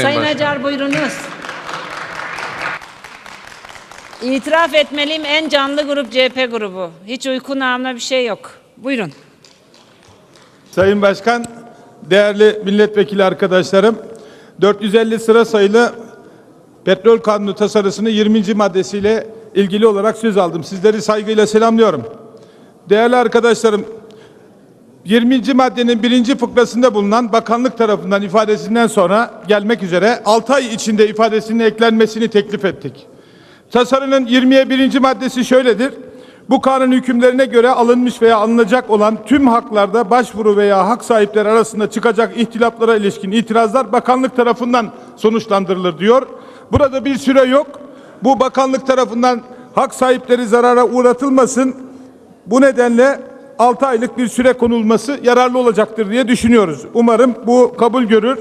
Sayın Başkanım. Acar buyurunuz. İtiraf etmeliyim en canlı grup CHP grubu. Hiç uyku namına bir şey yok. Buyurun. Sayın Başkan, değerli milletvekili arkadaşlarım, 450 sıra sayılı petrol kanunu tasarısının 20. maddesiyle ilgili olarak söz aldım. Sizleri saygıyla selamlıyorum. Değerli arkadaşlarım, 20. maddenin birinci fıkrasında bulunan bakanlık tarafından ifadesinden sonra gelmek üzere 6 ay içinde ifadesinin eklenmesini teklif ettik. Tasarının 21. maddesi şöyledir. Bu kanun hükümlerine göre alınmış veya alınacak olan tüm haklarda başvuru veya hak sahipleri arasında çıkacak ihtilaflara ilişkin itirazlar bakanlık tarafından sonuçlandırılır diyor. Burada bir süre yok. Bu bakanlık tarafından hak sahipleri zarara uğratılmasın. Bu nedenle 6 aylık bir süre konulması yararlı olacaktır diye düşünüyoruz. Umarım bu kabul görür.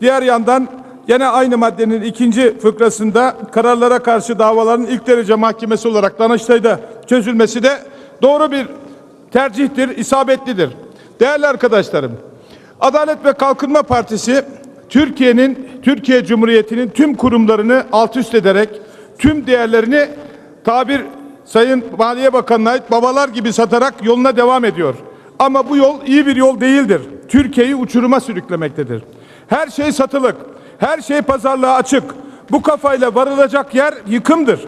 Diğer yandan Yine aynı maddenin ikinci fıkrasında kararlara karşı davaların ilk derece mahkemesi olarak Danıştay'da çözülmesi de doğru bir tercihtir, isabetlidir. Değerli arkadaşlarım, Adalet ve Kalkınma Partisi Türkiye'nin, Türkiye Cumhuriyeti'nin tüm kurumlarını alt üst ederek tüm değerlerini tabir Sayın Maliye Bakanı'na ait babalar gibi satarak yoluna devam ediyor. Ama bu yol iyi bir yol değildir. Türkiye'yi uçuruma sürüklemektedir. Her şey satılık. Her şey pazarlığa açık. Bu kafayla varılacak yer yıkımdır.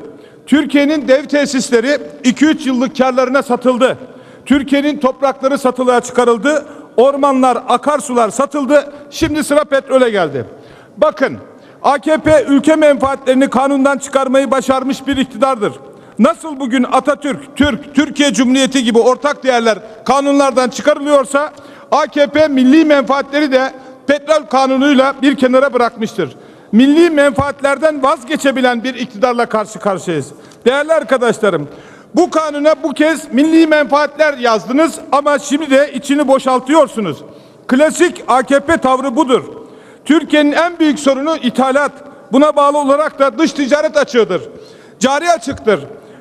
Türkiye'nin dev tesisleri 2-3 yıllık karlarına satıldı. Türkiye'nin toprakları satılığa çıkarıldı. Ormanlar, akarsular satıldı. Şimdi sıra petrole geldi. Bakın AKP ülke menfaatlerini kanundan çıkarmayı başarmış bir iktidardır. Nasıl bugün Atatürk, Türk, Türkiye Cumhuriyeti gibi ortak değerler kanunlardan çıkarılıyorsa AKP milli menfaatleri de petrol kanunuyla bir kenara bırakmıştır. Milli menfaatlerden vazgeçebilen bir iktidarla karşı karşıyayız. Değerli arkadaşlarım, bu kanuna bu kez milli menfaatler yazdınız ama şimdi de içini boşaltıyorsunuz. Klasik AKP tavrı budur. Türkiye'nin en büyük sorunu ithalat. Buna bağlı olarak da dış ticaret açığıdır. Cari açıktır.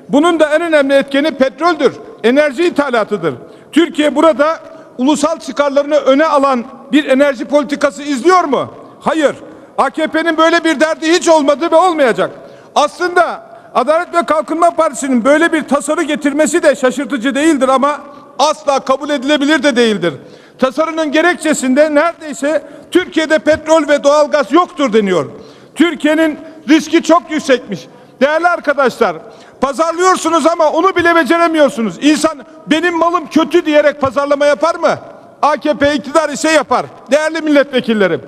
Bunun da en önemli etkeni petroldür. Enerji ithalatıdır. Türkiye burada ulusal çıkarlarını öne alan bir enerji politikası izliyor mu? Hayır. AKP'nin böyle bir derdi hiç olmadı ve olmayacak. Aslında Adalet ve Kalkınma Partisi'nin böyle bir tasarı getirmesi de şaşırtıcı değildir ama asla kabul edilebilir de değildir. Tasarının gerekçesinde neredeyse Türkiye'de petrol ve doğalgaz yoktur deniyor. Türkiye'nin riski çok yüksekmiş. Değerli arkadaşlar, pazarlıyorsunuz ama onu bile beceremiyorsunuz. İnsan benim malım kötü diyerek pazarlama yapar mı? AKP iktidar ise yapar. Değerli milletvekillerim,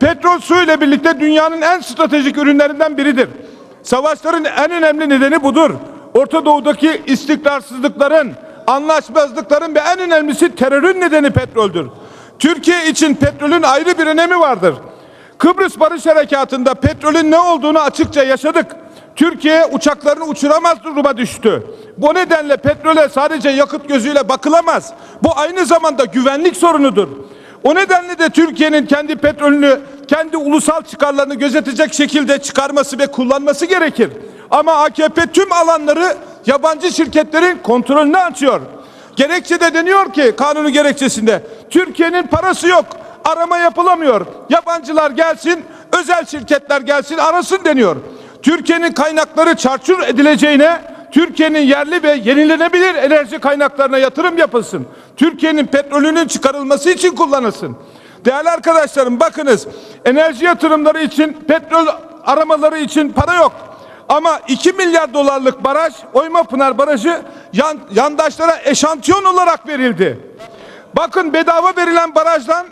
petrol su ile birlikte dünyanın en stratejik ürünlerinden biridir. Savaşların en önemli nedeni budur. Orta Doğu'daki istikrarsızlıkların, anlaşmazlıkların ve en önemlisi terörün nedeni petroldür. Türkiye için petrolün ayrı bir önemi vardır. Kıbrıs Barış Harekatı'nda petrolün ne olduğunu açıkça yaşadık. Türkiye uçaklarını uçuramaz duruma düştü. Bu nedenle petrole sadece yakıt gözüyle bakılamaz. Bu aynı zamanda güvenlik sorunudur. O nedenle de Türkiye'nin kendi petrolünü, kendi ulusal çıkarlarını gözetecek şekilde çıkarması ve kullanması gerekir. Ama AKP tüm alanları yabancı şirketlerin kontrolüne açıyor. Gerekçe de deniyor ki kanunu gerekçesinde Türkiye'nin parası yok. Arama yapılamıyor. Yabancılar gelsin, özel şirketler gelsin arasın deniyor. Türkiye'nin kaynakları çarçur edileceğine Türkiye'nin yerli ve yenilenebilir enerji kaynaklarına yatırım yapılsın. Türkiye'nin petrolünün çıkarılması için kullanılsın. Değerli arkadaşlarım bakınız enerji yatırımları için petrol aramaları için para yok. Ama 2 milyar dolarlık baraj Oymapınar Barajı yan, yandaşlara eşantiyon olarak verildi. Bakın bedava verilen barajdan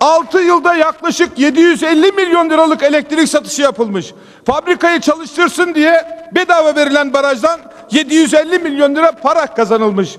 6 yılda yaklaşık 750 milyon liralık elektrik satışı yapılmış. Fabrikayı çalıştırsın diye bedava verilen barajdan 750 milyon lira para kazanılmış.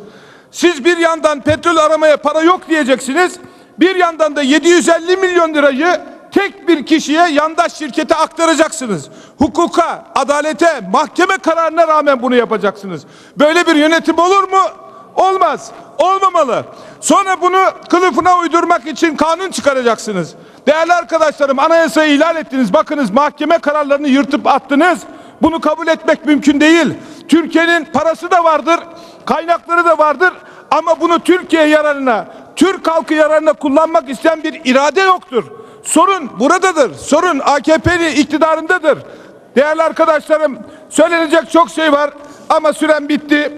Siz bir yandan petrol aramaya para yok diyeceksiniz. Bir yandan da 750 milyon lirayı tek bir kişiye yandaş şirkete aktaracaksınız. Hukuka, adalete, mahkeme kararına rağmen bunu yapacaksınız. Böyle bir yönetim olur mu? Olmaz. Olmamalı. Sonra bunu kılıfına uydurmak için kanun çıkaracaksınız. Değerli arkadaşlarım anayasayı ihlal ettiniz. Bakınız mahkeme kararlarını yırtıp attınız. Bunu kabul etmek mümkün değil. Türkiye'nin parası da vardır, kaynakları da vardır ama bunu Türkiye yararına, Türk halkı yararına kullanmak isteyen bir irade yoktur. Sorun buradadır. Sorun AKP'li iktidarındadır. Değerli arkadaşlarım söylenecek çok şey var ama süren bitti.